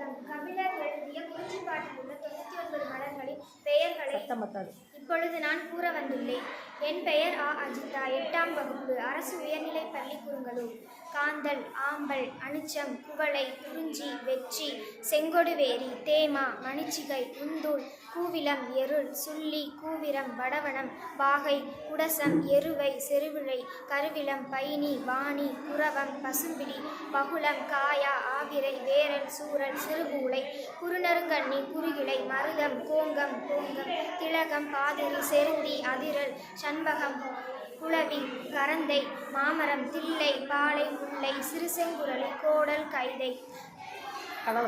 வணக்கம் கபிலர் எழுதிய குறிஞ்சிப்பாட்டில் உள்ள தொண்ணூற்றி ஒன்பது மலர்களின் பெயர்களை இப்பொழுது நான் கூற வந்துள்ளேன். என் பெயர் ஆ. அஜிதா எட்டாம் வகுப்பு அரசு உயர்நிலைப் பள்ளி குறுங்கலூர். காந்தல் ஆம்பல் அனுச்சம் குவளை குறிஞ்சி வெற்றி செங்கொடுவேரி தேமா மணிச்சிகை உந்தூள் கூவிலம் எருள் சுள்ளி கூவிரம் வடவனம் வாகை குடசம் எருவை செருவிழை கருவிலம் பைனி வாணி குரவம் பசும்பிடி பகுளம் காயா ஆவிரை வேரல் சூரல் சிறுபூளை குறுநருங்கண்ணி குறுகிளை மருதம் கோங்கம் கோங்கம் திலகம் பாதிரி செருந்தி அதிரல் சண்பகம் குளவி கரந்தை மாமரம் தில்லை பாலை முல்லை சிறுசெங்குரலி கோடல் கைதை.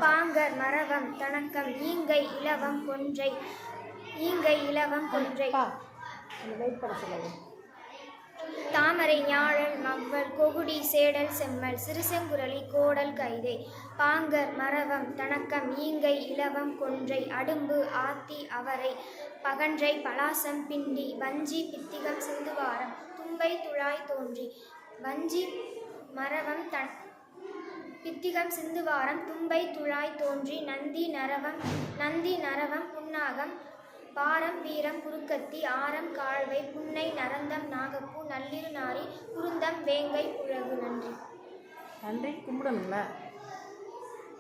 பாங்கர் மரவம் தணக்கம் ஈங்கை இலவம் கொன்றை. ஈங்கை இலவம் கொன்றை. தாமரை ஞாழல் மவ்வல் கொகுடி சேடல் செம்மல் சிறுசெங்குரலி கோடல் கைதை. பாங்கர் மரவம் தணக்கம் ஈங்கை இலவம் கொன்றை. அடும்பு ஆத்தி அவரை. பகன்றை பலாசம் பிண்டி வஞ்சி பித்திகம் சிந்துவாரம் தும்பை துழாய் தோன்றி. வஞ்சி மரவம் தன் பித்திகம் சிந்துவாரம் தும்பை துழாய் தோன்றி. நந்தி நரவம் நந்தி நரவம் புன்னாகம் பாரம் வீரம் குறுக்கத்தி ஆரம் காழ்வை புன்னை நரந்தம் நாகப்பூ நள்ளிரு நாரி குருந்தம் வேங்கை புழகு நன்றி. நன்றி. கும்பிடணுங்களா